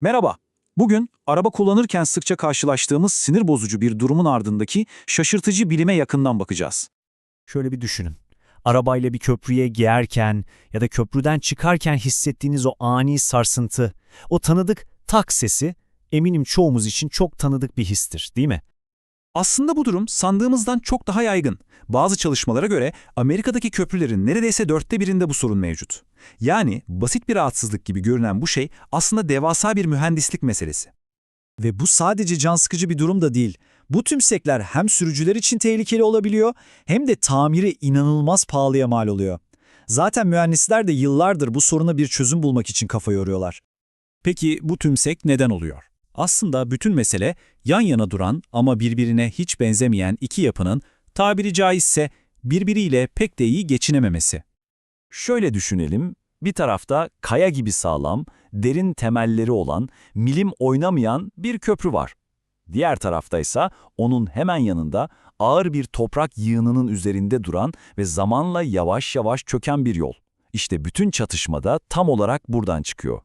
Merhaba. Bugün araba kullanırken sıkça karşılaştığımız sinir bozucu bir durumun ardındaki şaşırtıcı bilime yakından bakacağız. Şöyle bir düşünün. Arabayla bir köprüye girerken ya da köprüden çıkarken hissettiğiniz o ani sarsıntı, o tanıdık tak sesi eminim çoğumuz için çok tanıdık bir histir, değil mi? Aslında bu durum sandığımızdan çok daha yaygın. Bazı çalışmalara göre Amerika'daki köprülerin neredeyse dörtte birinde bu sorun mevcut. Yani basit bir rahatsızlık gibi görünen bu şey aslında devasa bir mühendislik meselesi. Ve bu sadece can sıkıcı bir durum da değil. Bu tümsekler hem sürücüler için tehlikeli olabiliyor hem de tamiri inanılmaz pahalıya mal oluyor. Zaten mühendisler de yıllardır bu soruna bir çözüm bulmak için kafa yoruyorlar. Peki bu tümsek neden oluyor? Aslında bütün mesele yan yana duran ama birbirine hiç benzemeyen iki yapının tabiri caizse birbiriyle pek de iyi geçinememesi. Şöyle düşünelim, bir tarafta kaya gibi sağlam, derin temelleri olan, milim oynamayan bir köprü var. Diğer taraftaysa onun hemen yanında ağır bir toprak yığınının üzerinde duran ve zamanla yavaş yavaş çöken bir yol. İşte bütün çatışmada tam olarak buradan çıkıyor.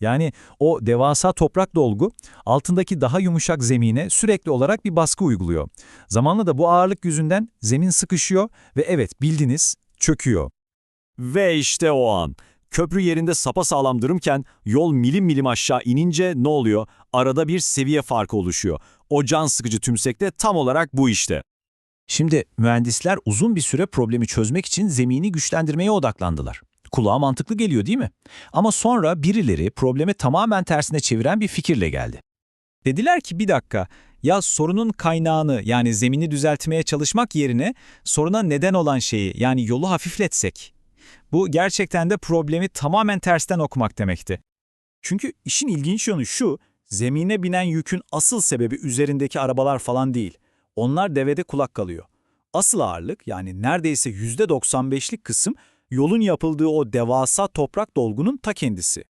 Yani o devasa toprak dolgu altındaki daha yumuşak zemine sürekli olarak bir baskı uyguluyor. Zamanla da bu ağırlık yüzünden zemin sıkışıyor ve evet bildiniz çöküyor. Ve işte o an. Köprü yerinde sapasağlam dururken yol milim milim aşağı inince ne oluyor? Arada bir seviye farkı oluşuyor. O can sıkıcı tümsekte tam olarak bu işte. Şimdi mühendisler uzun bir süre problemi çözmek için zemini güçlendirmeye odaklandılar. Kulağa mantıklı geliyor değil mi? Ama sonra birileri problemi tamamen tersine çeviren bir fikirle geldi. Dediler ki bir dakika, ya sorunun kaynağını yani zemini düzeltmeye çalışmak yerine soruna neden olan şeyi yani yolu hafifletsek. Bu gerçekten de problemi tamamen tersten okumak demekti. Çünkü işin ilginç yanı şu, zemine binen yükün asıl sebebi üzerindeki arabalar falan değil. Onlar devede kulak kalıyor. Asıl ağırlık yani neredeyse %95'lik kısım yolun yapıldığı o devasa toprak dolgunun ta kendisi.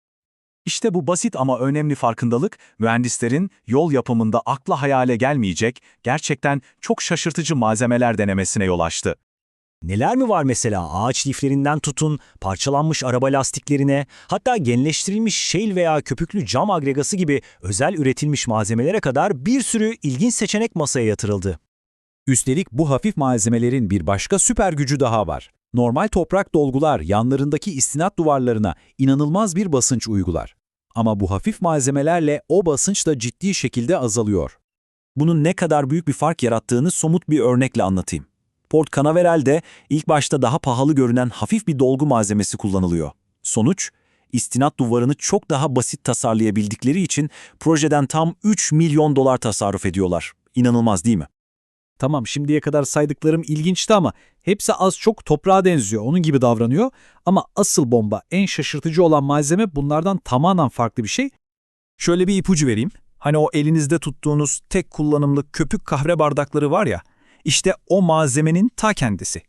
İşte bu basit ama önemli farkındalık, mühendislerin yol yapımında akla hayale gelmeyecek, gerçekten çok şaşırtıcı malzemeler denemesine yol açtı. Neler mi var mesela ağaç liflerinden tutun, parçalanmış araba lastiklerine, hatta genleştirilmiş şeil veya köpüklü cam agregası gibi özel üretilmiş malzemelere kadar bir sürü ilginç seçenek masaya yatırıldı. Üstelik bu hafif malzemelerin bir başka süper gücü daha var. Normal toprak dolgular yanlarındaki istinat duvarlarına inanılmaz bir basınç uygular. Ama bu hafif malzemelerle o basınç da ciddi şekilde azalıyor. Bunun ne kadar büyük bir fark yarattığını somut bir örnekle anlatayım. Port Canaveral'de ilk başta daha pahalı görünen hafif bir dolgu malzemesi kullanılıyor. Sonuç, istinat duvarını çok daha basit tasarlayabildikleri için projeden tam 3 milyon dolar tasarruf ediyorlar. İnanılmaz değil mi? Tamam şimdiye kadar saydıklarım ilginçti ama hepsi az çok toprağa benziyor, onun gibi davranıyor. Ama asıl bomba, en şaşırtıcı olan malzeme bunlardan tamamen farklı bir şey. Şöyle bir ipucu vereyim. Hani o elinizde tuttuğunuz tek kullanımlık köpük kahve bardakları var ya, işte o malzemenin ta kendisi.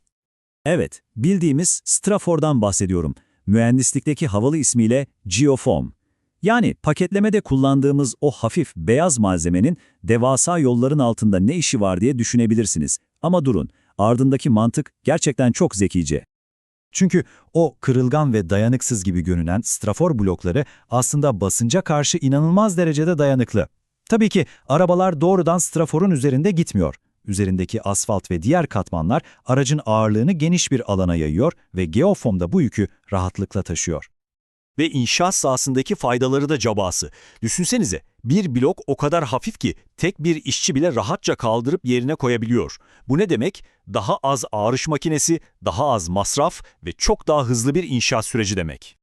Evet, bildiğimiz strafordan bahsediyorum. Mühendislikteki havalı ismiyle geofoam. Yani paketlemede kullandığımız o hafif beyaz malzemenin devasa yolların altında ne işi var diye düşünebilirsiniz. Ama durun, ardındaki mantık gerçekten çok zekice. Çünkü o kırılgan ve dayanıksız gibi görünen strafor blokları aslında basınca karşı inanılmaz derecede dayanıklı. Tabii ki arabalar doğrudan straforun üzerinde gitmiyor. Üzerindeki asfalt ve diğer katmanlar aracın ağırlığını geniş bir alana yayıyor ve geofoam da bu yükü rahatlıkla taşıyor. Ve inşaat sahasındaki faydaları da cabası. Düşünsenize, bir blok o kadar hafif ki tek bir işçi bile rahatça kaldırıp yerine koyabiliyor. Bu ne demek? Daha az ağırış makinesi, daha az masraf ve çok daha hızlı bir inşaat süreci demek.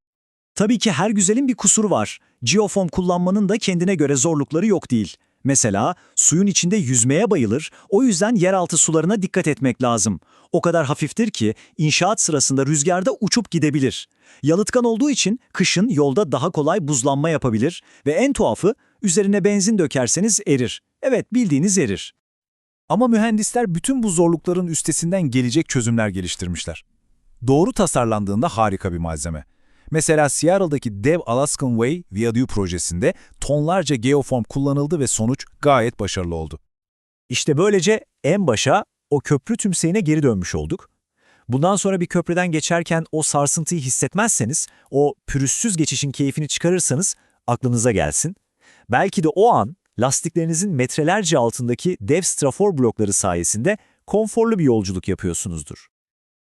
Tabii ki her güzelin bir kusuru var. Geofoam kullanmanın da kendine göre zorlukları yok değil. Mesela suyun içinde yüzmeye bayılır, o yüzden yeraltı sularına dikkat etmek lazım. O kadar hafiftir ki inşaat sırasında rüzgarda uçup gidebilir. Yalıtkan olduğu için kışın yolda daha kolay buzlanma yapabilir ve en tuhafı üzerine benzin dökerseniz erir. Evet bildiğiniz erir. Ama mühendisler bütün bu zorlukların üstesinden gelecek çözümler geliştirmişler. Doğru tasarlandığında harika bir malzeme. Mesela Seattle'daki dev Alaskan Way Viaduct projesinde tonlarca geoform kullanıldı ve sonuç gayet başarılı oldu. İşte böylece en başa o köprü tümseyine geri dönmüş olduk. Bundan sonra bir köprüden geçerken o sarsıntıyı hissetmezseniz, o pürüzsüz geçişin keyfini çıkarırsanız aklınıza gelsin. Belki de o an lastiklerinizin metrelerce altındaki dev strafor blokları sayesinde konforlu bir yolculuk yapıyorsunuzdur.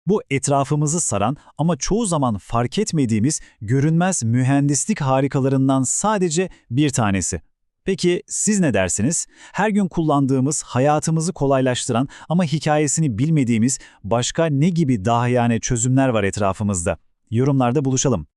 Bu etrafımızı saran ama çoğu zaman fark etmediğimiz görünmez mühendislik harikalarından sadece bir tanesi. Peki siz ne dersiniz? Her gün kullandığımız, hayatımızı kolaylaştıran ama hikayesini bilmediğimiz başka ne gibi dahiyane çözümler var etrafımızda? Yorumlarda buluşalım.